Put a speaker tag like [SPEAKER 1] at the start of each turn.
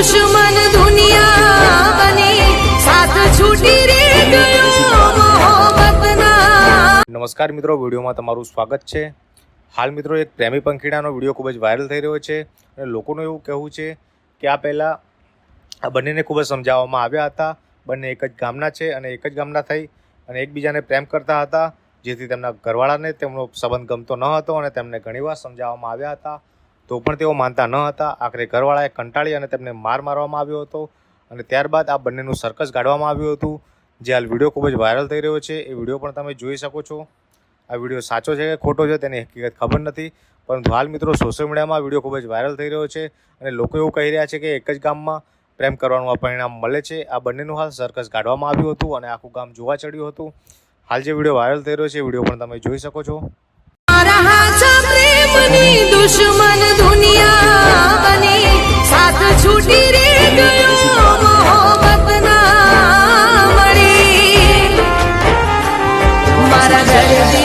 [SPEAKER 1] દુશ્મન દુનિયા બની. સાથ છૂટી રે ગયો
[SPEAKER 2] નમસ્કાર મિત્રો, વિડીયોમાં તમારું સ્વાગત છે. હાલ મિત્રો, એક પ્રેમી પંખીડાનો વીડિયો ખૂબ જ વાયરલ થઈ રહ્યો છે અને લોકોનું એવું કહેવું છે કે આ પહેલાં આ બંનેને ખૂબ જ સમજાવવામાં આવ્યા હતા. બંને એક જ ગામના છે અને એક જ ગામના થઈ અને એકબીજાને પ્રેમ કરતા હતા, જેથી તેમના ઘરવાળાને તેમનો સંબંધ ગમતો ન હતો અને તેમને ઘણીવાર સમજાવવામાં આવ્યા હતા. તો પણ તેઓ માનતા ન હતા. આખરે ઘરવાળાએ કંટાળી અને તેમને માર મારવામાં આવ્યો હતો અને ત્યારબાદ આ બંનેનું સર્કસ કાઢવામાં આવ્યું હતું. જે હાલ વીડિયો ખૂબ જ વાયરલ થઈ રહ્યો છે. એ વીડિયો પણ તમે જોઈ શકો છો. આ વીડિયો સાચો છે કે ખોટો છે તેની હકીકત ખબર નથી. પરંતુ હાલ મિત્રો સોશિયલ મીડિયામાં વીડિયો ખૂબ જ વાયરલ થઈ રહ્યો છે અને લોકો એવું કહી રહ્યા છે કે એક જ ગામમાં પ્રેમ કરવાનું આ પરિણામ મળે છે. આ બંનેનું હાલ સર્કસ કાઢવામાં આવ્યું હતું અને આખું ગામ જોવા ચડ્યું હતું. હાલ જે વીડિયો વાયરલ થઈ રહ્યો છે એ વીડિયો પણ તમે જોઈ શકો છો.
[SPEAKER 1] દુશ્મન Jai Jai Jai